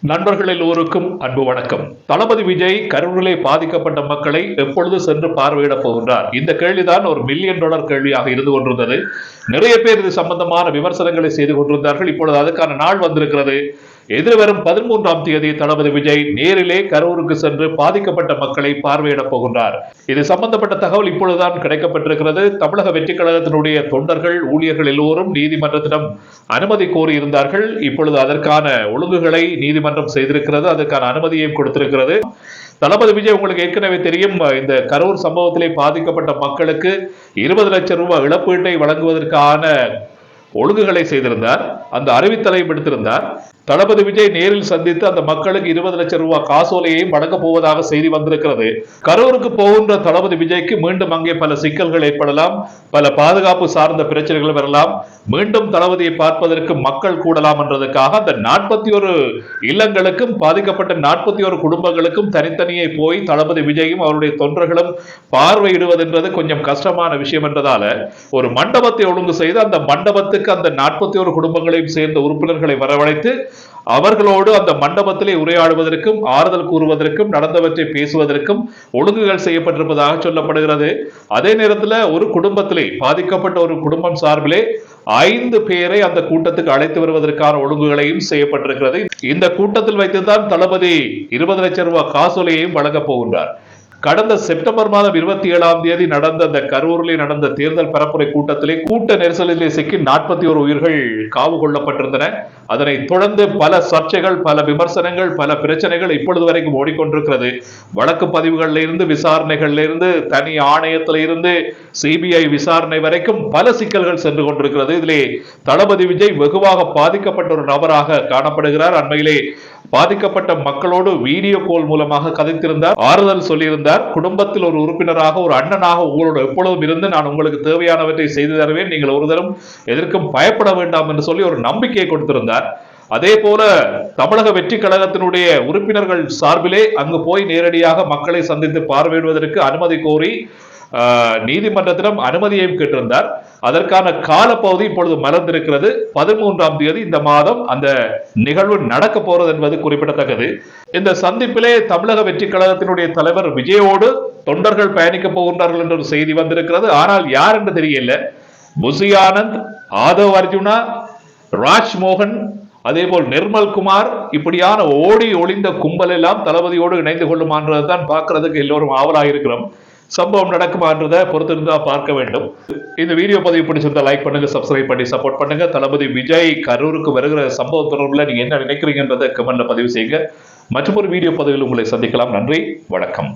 நண்பர்கள் எல்லோருக்கும் அன்பு வணக்கம். தளபதி விஜய் கரூரிலே பாதிக்கப்பட்ட மக்களை எப்பொழுது சென்று பார்வையிடப் போகின்றார்? இந்த கேள்விதான் ஒரு மில்லியன் டாலர் கேள்வியாக இருந்து கொண்டிருந்தது. நிறைய பேர் இது சம்பந்தமான விமர்சனங்களை செய்து கொண்டிருந்தார்கள். இப்பொழுது அதுக்கான நாள் வந்திருக்கிறது. எதிர்வரும் பதிமூன்றாம் தேதி தளபதி விஜய் நேரிலே கரூருக்கு சென்று பாதிக்கப்பட்ட மக்களை பார்வையிடப் போகின்றார். இது சம்பந்தப்பட்ட தகவல் இப்பொழுதுதான் கிடைக்கப்பட்டிருக்கிறது. தமிழக வெற்றிக் கழகத்தினுடைய தொண்டர்கள் ஊழியர்கள் எல்லோரும் நீதிமன்றத்திடம் அனுமதி கோரியிருந்தார்கள். இப்பொழுது அதற்கான ஒழுங்குகளை நீதிமன்றம் செய்திருக்கிறது. அதற்கான அனுமதியையும் கொடுத்திருக்கிறது. தளபதி விஜய் உங்களுக்கு ஏற்கனவே தெரியும் இந்த கரூர் சம்பவத்திலே பாதிக்கப்பட்ட மக்களுக்கு இருபது லட்சம் ரூபாய் இழப்பீட்டை வழங்குவதற்கான ஒழுங்குகளை செய்திருந்தார். அந்த அறிவித்தலையும் எடுத்திருந்தார் தளபதி விஜய் நேரில் சந்தித்து அந்த மக்களுக்கு இருபது லட்சம் ரூபாய் காசோலையையும் வழங்க போவதாக செய்தி வந்திருக்கிறது. கரூருக்கு போகின்ற தளபதி விஜய்க்கு மீண்டும் அங்கே பல சிக்கல்கள் ஏற்படலாம் பல பாதுகாப்பு சார்ந்த பிரச்சனைகள் வரலாம். மீண்டும் தளபதியை பார்ப்பதற்கு மக்கள் கூடலாம் என்றதுக்காக அந்த நாற்பத்தி ஒரு இல்லங்களுக்கும் பாதிக்கப்பட்ட நாற்பத்தி ஒரு குடும்பங்களுக்கும் தனித்தனியே போய் தளபதி விஜயும் அவருடைய தொண்டர்களும் பார்வையிடுவதென்றது கொஞ்சம் கஷ்டமான விஷயம் என்றதால ஒரு மண்டபத்தை ஒழுங்கு செய்து அந்த மண்டபத்துக்கு அந்த நாற்பத்தி ஒரு குடும்பங்களையும் சேர்ந்த உறுப்பினர்களை வரவழைத்து அவர்களோடு அந்த மண்டபத்திலே உரையாடுவதற்கும் ஆறுதல் கூறுவதற்கும் நடந்தவற்றை பேசுவதற்கும் ஒழுங்குகள் செய்யப்பட்டிருப்பதாக சொல்லப்படுகிறது. அதே நேரத்தில் ஒரு குடும்பத்திலே பாதிக்கப்பட்ட ஒரு குடும்பம் சார்பிலே ஐந்து பேரை அந்த கூட்டத்துக்கு அழைத்து வருவதற்கான ஒழுங்குகளையும் செய்யப்பட்டிருக்கிறது. இந்த கூட்டத்தில் வைத்துதான் தளபதி இருபது லட்சம் ரூபாய் காசோலையையும் வழங்கப் போகின்றார். கடந்த செப்டம்பர் மாதம் இருபத்தி ஏழாம் தேதி நடந்த அந்த கரூரில் நடந்த தேர்தல் பரப்புரை கூட்டத்திலே கூட்ட நெரிசலிலே சிக்கி நாற்பத்தி ஒரு உயிர்கள் காவு கொள்ளப்பட்டிருந்தன. அதனைத் தொடர்ந்து பல சர்ச்சைகள் பல விமர்சனங்கள் பல பிரச்சனைகள் இப்பொழுது வரைக்கும் ஓடிக்கொண்டிருக்கிறது. வழக்கு பதிவுகள்ல இருந்து விசாரணைகள்ல இருந்து தனி ஆணையத்தில இருந்து சிபிஐ விசாரணை வரைக்கும் பல சிக்கல்கள் சென்று கொண்டிருக்கிறது. இதிலே தளபதி விஜய் வெகுவாக பாதிக்கப்பட்ட ஒரு நபராக காணப்படுகிறார். அண்மையிலே பாதிக்கப்பட்ட மக்களோடு வீடியோ கால் மூலமாக கதைத்திருந்தார். ஆறுதல் சொல்லியிருந்தார். குடும்பத்தில் ஒரு உறுப்பினராக ஒரு அண்ணனாக உங்களோட எப்பொழுதும் இருந்து நான் உங்களுக்கு தேவையானவற்றை செய்து தருவேன். நீங்கள் ஒருதரும் எதற்கும் பயப்பட வேண்டாம் என்று சொல்லி ஒரு நம்பிக்கையை கொடுத்திருந்தார். இருக்கிறார் அதே போல தமிழக வெற்றி கழகத்தினுடைய உறுப்பினர்கள் சார்பிலே அங்கு போய் நேரடியாக மக்களை சந்தித்து பார்வையிடுவதற்கு அனுமதி கோரி நீதிமன்றத்திடம் அனுமதியையும் கேட்டிருந்தார். அதற்கான காலப்பகுதி இப்பொழுது மலர்ந்திருக்கிறது. பதிமூன்றாம் தேதி இந்த மாதம் அந்த நிகழ்வு நடக்க போறது என்பது குறிப்பிடத்தக்கது. இந்த சந்திப்பிலே தமிழக வெற்றி கழகத்தினுடைய தலைவர் விஜயோடு தொண்டர்கள் பயணிக்க போகின்றார்கள் என்ற ஒரு செய்தி வந்திருக்கிறது. ஆனால் யார் என்று தெரியல புசி ஆனந்த் ஆதவ் அர்ஜுனா ராஜ்மோகன் அதேபோல் நிர்மல் குமார் இப்படியான ஓடி ஒளிந்த கும்பல் எல்லாம் தளபதியோடு இணைந்து கொள்ளுமான்றதை தான் பார்க்கறதுக்கு எல்லோரும் ஆவலாக இருக்கிறோம் சம்பவம் நடக்குமான்றதை பொறுத்திருந்தா பார்க்க வேண்டும். இந்த வீடியோ பதிவு பிடிச்சிருந்தா லைக் பண்ணுங்க சப்ஸ்கிரைப் பண்ணி சப்போர்ட் பண்ணுங்க. தளபதி விஜய் கரூருக்கு வருகிற சம்பவம் தொடர்பில் நீங்க என்ன நினைக்கிறீங்கன்றதை கமெண்ட்ல பதிவு செய்யுங்க. மற்றும் ஒரு வீடியோ பதிவில் உங்களை சந்திக்கலாம். நன்றி வணக்கம்.